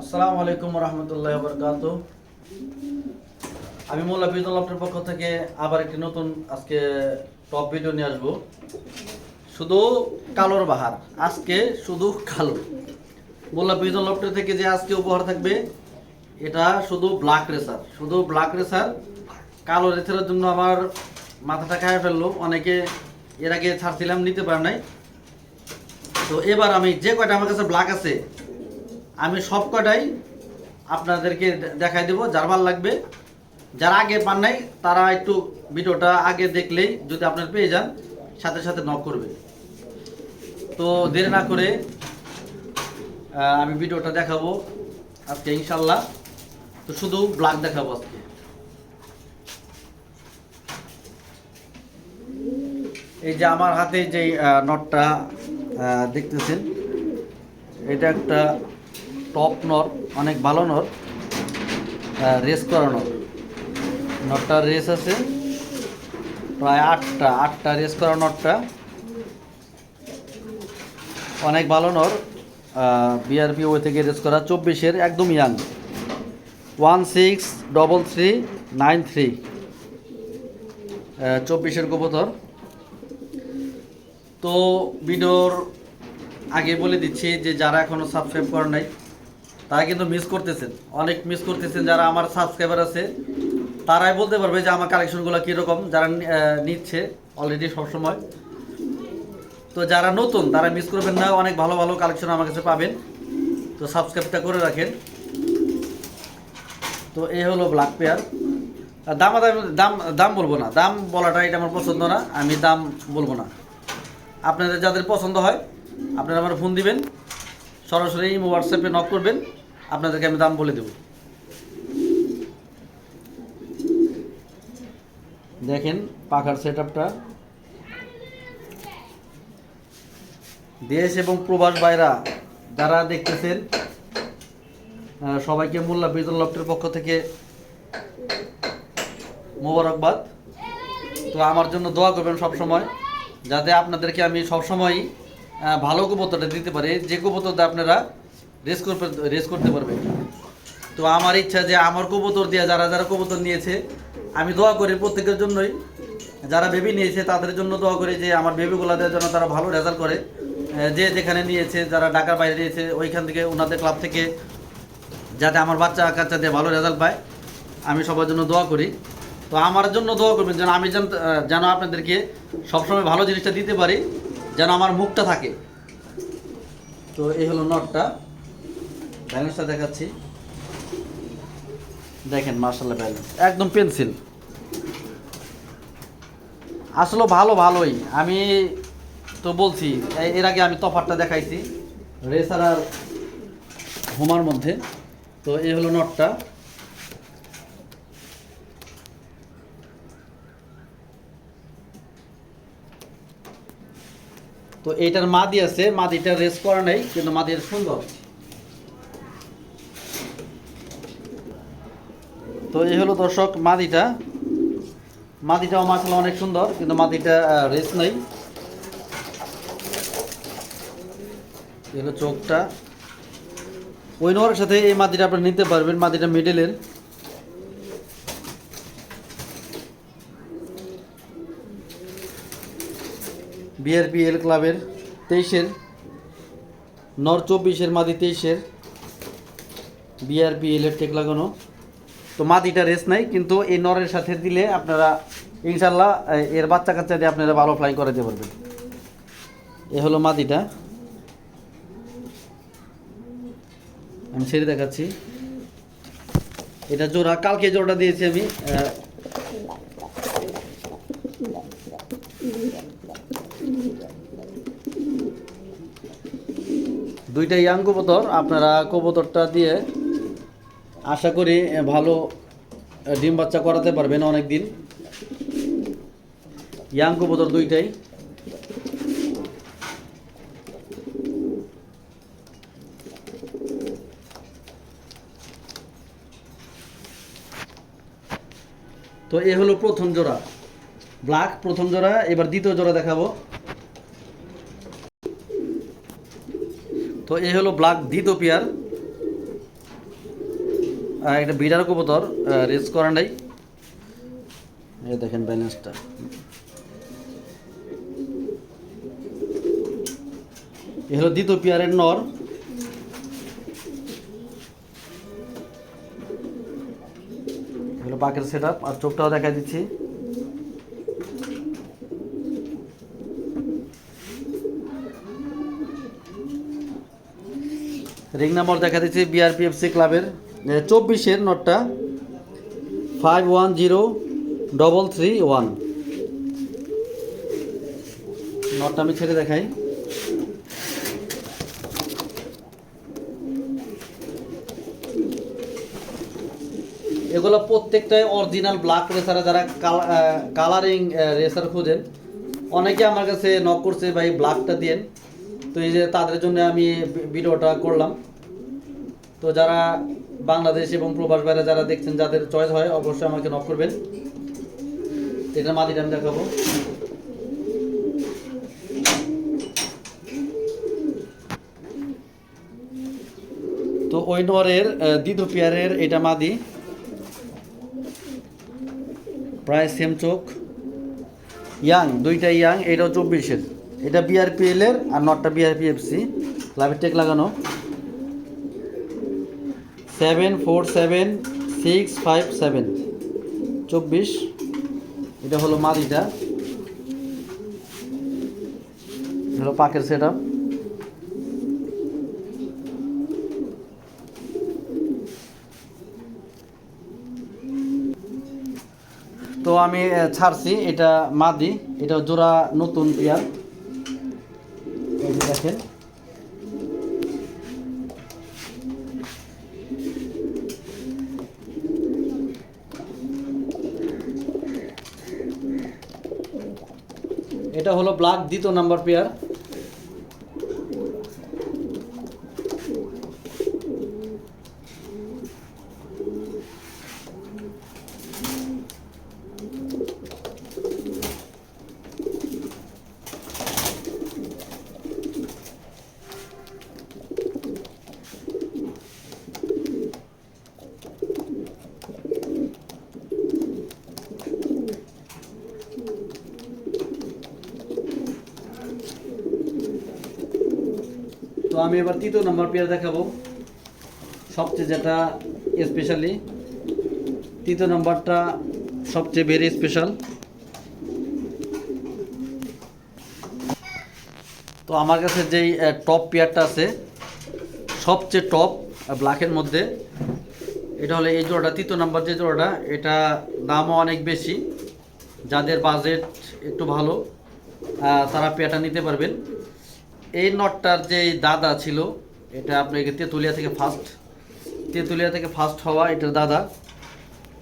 আসসালামু আলাইকুম রহমতুল্লাহ বরকাত আমি মোল্লা ফিজুল আপনার পক্ষ থেকে আবার একটি নতুন আজকে টপ ভিডিও নিয়ে আসব। শুধু কালোর বাহার, আজকে শুধু কালো। মোল্লা ফিজুল লফটের থেকে যে আজকে উপহার থাকবে, এটা শুধু ব্ল্যাক রেসার শুধু ব্ল্যাক রেসার কালো রেসারের জন্য আমার মাথাটা খায় ফেলল। অনেকে এর আগে ছাড়ছিলাম, নিতে পারে নাই। তো এবার আমি যে কয়টা আমার কাছে ব্ল্যাক আছে আমি সব কটাই আপনাদেরকে দেখাই দেবো, যার ভালো লাগবে। যারা আগে পান নাই, তারা একটু ভিডিওটা আগে দেখলেই যদি আপনার পেয়ে যান, সাথে সাথে নক করবে। তো দেরি না করে আমি ভিডিওটা দেখাবো আজকে, ইনশাল্লাহ। তো শুধু ব্ল্যাক দেখাবো আজকে। এই যে আমার হাতে যে নটটা দেখতেছেন, এটা একটা টপ নর, অনেক ভালো নর রেস করা নর। নটটার রেস আছে, প্রায় আটটা আটটা রেস করা নটটা অনেক ভালো নর বিআরপি ওই থেকে রেস করা, চব্বিশের, একদম young one six double three nine three চব্বিশের কবুতর। তো, ভিডিওর আগে বলে দিচ্ছি যে যারা এখনও সাবস্ক্রাইব করেন নাই তারা কিন্তু মিস করতেছেন। অনেক মিস করতেছেন যারা আমার সাবস্ক্রাইবার আছে। তারাই বলতে পারবে যে আমার কালেকশনগুলো কীরকম, যারা নিচ্ছে অলরেডি সবসময়। তো যারা নতুন, তারা মিস করবেন না, অনেক ভালো ভালো কালেকশন আমার কাছে পাবেন। তো সাবস্ক্রাইবটা করে রাখেন। তো এই হলো ব্ল্যাক পেয়ার দাম দাম দাম বলব না। দাম বলাটা এটা আমার পছন্দ না, আমি দাম বলব না। আপনাদের যাদের পছন্দ হয়, আপনারা আমার ফোন দিবেন। সরাসরি হোয়াটসঅ্যাপে নক করবেন। আপনাদেরকে আমি দাম বলে দেব। দেখেন পাখার সেট আপটা দেশ এবং প্রবাস বাইরা যারা দেখতেছেন সবাইকে মোল্লা বিজুল লফটের পক্ষ থেকে মোবারকবাদ। তো আমার জন্য দোয়া করবেন সব সময় যাতে আপনাদেরকে আমি সবসময় ভালো কবুতরটা দিতে পারি। যে কবুতরটা আপনারা রেস করতে রেস করতে পারবে। তো আমার ইচ্ছা যে আমার কবুতর দিয়ে যারা যারা কবুতর নিয়েছে, আমি দোয়া করি প্রত্যেকের জন্যই। যারা বেবি নিয়েছে, তাদের জন্য দোয়া করি যে আমার বেবিগুলাদের জন্য তারা ভালো রেজাল্ট করে। যে যেখানে নিয়েছে, যারা ঢাকার বাইরে নিয়েছে ওইখান থেকে, ওনাদের ক্লাব থেকে, যাতে আমার বাচ্চা কাচ্চা দিয়ে ভালো রেজাল্ট পায়। আমি সবার জন্য দোয়া করি। তো আমার জন্য দোয়া করবেন যেন আমি যেন যেন আপনাদেরকে সবসময় ভালো জিনিসটা দিতে পারি, যেন আমার মুখটা থাকে। তো এই হলো নটটা ব্যালেন্সটা দেখাচ্ছি। দেখেন মার্শাল্লাহ ব্যালেন্স একদম পেন্সিল আসলে ভালো ভালোই। আমি তো বলছি এর আগে আমি তফাতটা দেখাইছি রেসার আর হোমার মধ্যে। তো এই হলো নটটা তো এইটার মাদি আছে মাদিটা রেস করা নেই কিন্তু মাদির সুন্দর। তো এই হলো দর্শক মাদিটা। মাদিটাও মাসালা অনেক সুন্দর, কিন্তু মাদিটা রেস নেই। এই হলো চোখটা। ওই নোয়ার সাথে এই মাদিটা আপনি নিতে পারবেন, মাদিটা মিডলের বিআরপিএল ক্লাবের তেইশের, নর চব্বিশের, মাদি তেইশের। বিআরপিএল এর টেক লাগানো। তো মাদিটা রেস নাই, কিন্তু এই নরের সাথে দিলে আপনারা, ইনশাল্লাহ এর বাচ্চা কাচ্চা দিয়ে আপনারা ভালো ফ্লাই করে করাতে পারবেন। এ হলো মাদিটা আমি ছেড়ে দেখাচ্ছি। এটা জোড়া, কালকে জোড়া দিয়েছি আমি দুইটা ইয়াং কবুতর আপনারা কবুতরটা দিয়ে আশা করি ভালো ডিম বাচ্চা করাতে পারবেন অনেক দিন ইয়াং কবুতর দুইটাই। তো এ হলো প্রথম জোড়া। ব্ল্যাক, প্রথম জোড়া, এবার দ্বিতীয় জোড়া দেখাবো। তো এ হলো ব্ল্যাক দ্বিতীয় পেয়ার। একটা বিড়ার কবুতর রেস করা নাই। এই দেখেন ব্যালেন্সটা এ হলো দ্বিতীয় পেয়ারের নর। হলো বাকের সেট আর চোখটাও দেখা দিচ্ছি। রিং নাম্বার দেখা দিচ্ছি বিআরপিএফসি ক্লাবের চব্বিশের নোটটা five one zero double three one. নোটটা আমি ছেড়ে দেখাই। এগুলো প্রত্যেকটাই অরিজিনাল ব্ল্যাক রেসারে যারা কালারিং রেসার খোঁজেন, অনেকে আমার কাছে নক করছে, ভাই ব্ল্যাকটা দিয়েন তো এই যে তাদের জন্য আমি ভিডিওটা করলাম। তো যারা বাংলাদেশ এবং প্রবাস বাইরে যারা দেখছেন, যাদের চয়েস হয়, অবশ্যই আমাকে নক করবেন। এটা মাদিটা আমি দেখাবো। তো ওই নরের দ্বিতীয় পেয়ারের এটা মাদি। প্রায় সেম চোখ। ইয়াং দুইটা ইয়াং এটাও চব্বিশের। এটা বিআরপিএল এর আর নটটা বিআরপিএফসি ক্লাবের টেক লাগানো। Seven four seven six five seven. চব্বিশ, এটা হলো মাদিটা হলো পাকের সেট আপ তো আমি ছাড়ছি, এটা মাদি, এটা জোড়া নতুন পেয়ার এই যে দেখেন এটা হলো ব্ল্যাক দ্বিতীয় নাম্বার পেয়ার তো আমি এবার তৃতীয় নাম্বার পেয়ার দেখাবো। সবচেয়ে যেটা স্পেশালি তৃতীয় নাম্বারটা সবচেয়ে ভেরি স্পেশাল তো আমার কাছে যেই টপ পেয়ারটা আছে, সবচেয়ে টপ ব্ল্যাকের মধ্যে, এটা হলো এই জোড়াটা, তৃতীয় নাম্বার যে জোড়াটা, এটা দামও অনেক বেশি। যাদের বাজেট একটু ভালো তারা পেয়ারটা নিতে পারবেন। এই নটটার যে দাদা ছিল, এটা আপনাকে তেঁতুলিয়া থেকে ফার্স্ট তেঁতুলিয়া থেকে ফার্স্ট হওয়া এটার দাদা।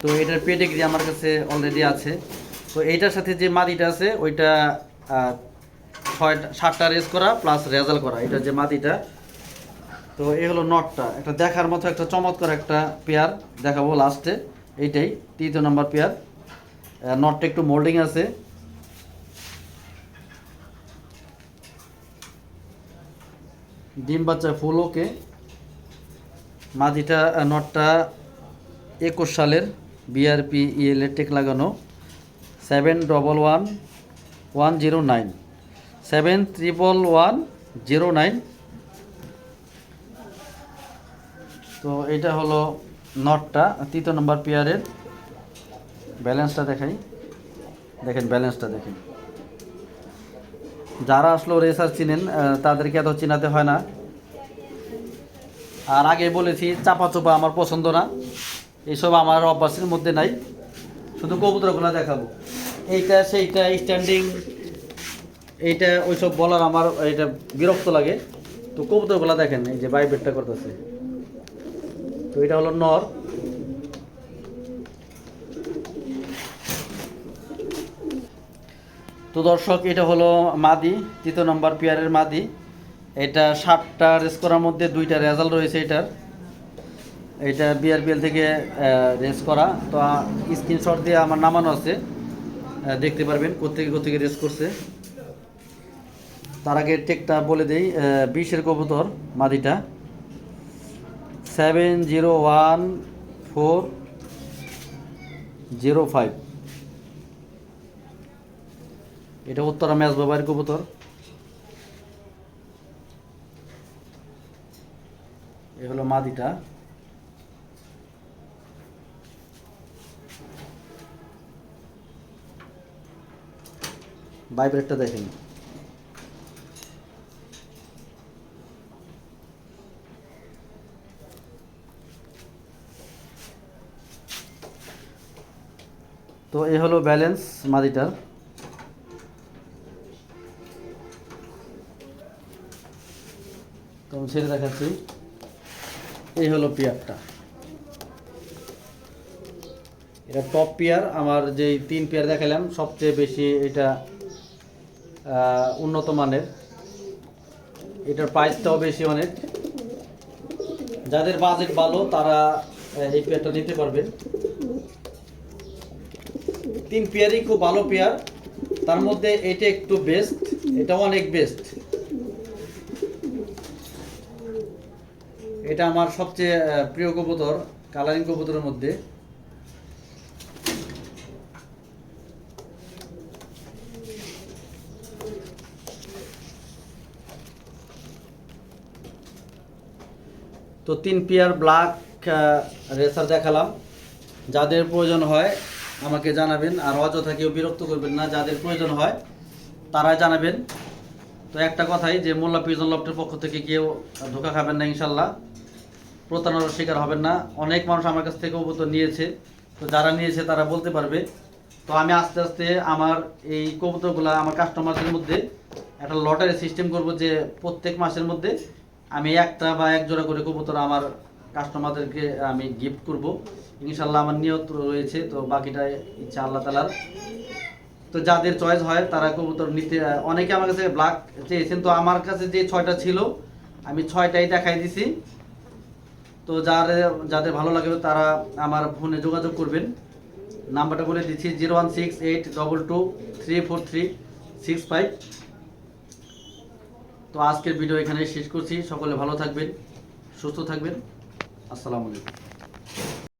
তো এটার পেডিগ্রি আমার কাছে অলরেডি আছে। তো এইটার সাথে যে মাদিটা আছে, ওইটা ছয়টা সাতটা রেস করা প্লাস রেজাল্ট করা, এটা যে মাদিটা তো এই হলো নটটা। একটা দেখার মতো একটা চমৎকার একটা পেয়ার দেখাবো লাস্টে এইটাই, তৃতীয় নম্বর পেয়ার নটটা একটু মোল্ডিং আছে। ডিম বাচ্চা ফুল ওকে মাদিটা নটটা একুশ সালের বিআরপি ইএল এর টেক লাগানো। Seven double one one zero nine seven triple one zero nine তো এটা হলো নটটা, তৃতীয় নম্বর পেয়ারের ব্যালেন্সটা দেখাই। দেখেন ব্যালেন্সটা দেখেন। যারা আসলো রেসার চিনেন তাদেরকে এত চিনাতে হয় না। আর আগে বলেছি চাপা চোপা আমার পছন্দ না। এইসব আমার অভ্যাসের মধ্যে নাই। শুধু কবুতরগুলো দেখাবো। এইটা, সেইটা স্ট্যান্ডিং এইটা, ওইসব বলার আমার এটা বিরক্ত লাগে। তো কবুতরগুলো দেখেন, এই যে বাইবেটটা করতেছে। তো এটা হলো নর। তো দর্শক, এটা হলো মাদি, তৃতীয় নম্বর পেয়ারের মাদি। এটা সাতটা রেস করার মধ্যে দুইটা রেজাল্ট রয়েছে এটার। এটা বিআরপিএল থেকে রেস করা। তো স্ক্রিনশট দিয়ে আমার নামানো আছে। দেখতে পারবেন কোথেকে কোথেকে রেস করছে। তার আগে টেকটা বলে দেই বিশের কবুতর মাদিটা। Seven zero one four zero five. এটা উত্তরা ম্যাচ বাবার কবুতর। এ হলো মাদিটা। ভাইব্রেটটা দেখেন। তো এ হলো ব্যালেন্স মাদিটার। আমি ছেড়ে দেখাচ্ছি। এই হলো পেয়ারটা। এটা টপ পেয়ার। আমার যেই তিন পেয়ার দেখালাম, সবচেয়ে বেশি এটা উন্নত মানের। এটার প্রাইসটাও বেশি অনেক। যাদের বাজেট ভালো, তারা এই পেয়ারটা নিতে পারবেন তিন পেয়ারই খুব ভালো পেয়ার। তার মধ্যে এটা একটু বেস্ট এটাও অনেক বেস্ট এটা আমার সবচেয়ে প্রিয় কবুতর, কালারিং কবুতরের মধ্যে। তো তিন পেয়ার ব্ল্যাক রেসার দেখালাম। যাদের প্রয়োজন হয় আমাকে জানাবেন, আর অযথা কেউ বিরক্ত করবেন না, যাদের প্রয়োজন হয় তারা জানাবেন। তো একটা কথাই, যে মোল্লা পিজন লফটের পক্ষ থেকে কেউ ধোকা খাবেন না, ইনশাল্লাহ। প্রতারণার শিকার হবেন না। অনেক মানুষ আমার কাছ থেকে কবুতর নিয়েছে। তো যারা নিয়েছে তারা বলতে পারবে। তো আমি আস্তে আস্তে আমার এই কবুতরগুলো আমার কাস্টমারদের মধ্যে একটা লটারি সিস্টেম করব যে প্রত্যেক মাসের মধ্যে আমি একটা বা এক জোড়া করে কবুতর আমার কাস্টমারদেরকে আমি গিফট করব। ইনশাল্লাহ আমার নিয়ত রয়েছে। তো বাকিটা ইচ্ছা আল্লাহ তালার তো যাদের চয়েস হয় তারা কবুতর নিতে, অনেকে আমার কাছে ব্ল্যাক চেয়েছেন। তো আমার কাছে যে ছয়টা ছিল, আমি ছয়টাই দেখাই দিছি। তো যার, যাদের ভালো লাগবে তারা আমার ফোনে যোগাযোগ করবেন। নাম্বারটা বলে দিচ্ছি, zero one six eight double two three four three six five. তো আজকের ভিডিও এখানে শেষ করছি। সকলে ভালো থাকবেন, সুস্থ থাকবেন। আসসালামু আলাইকুম।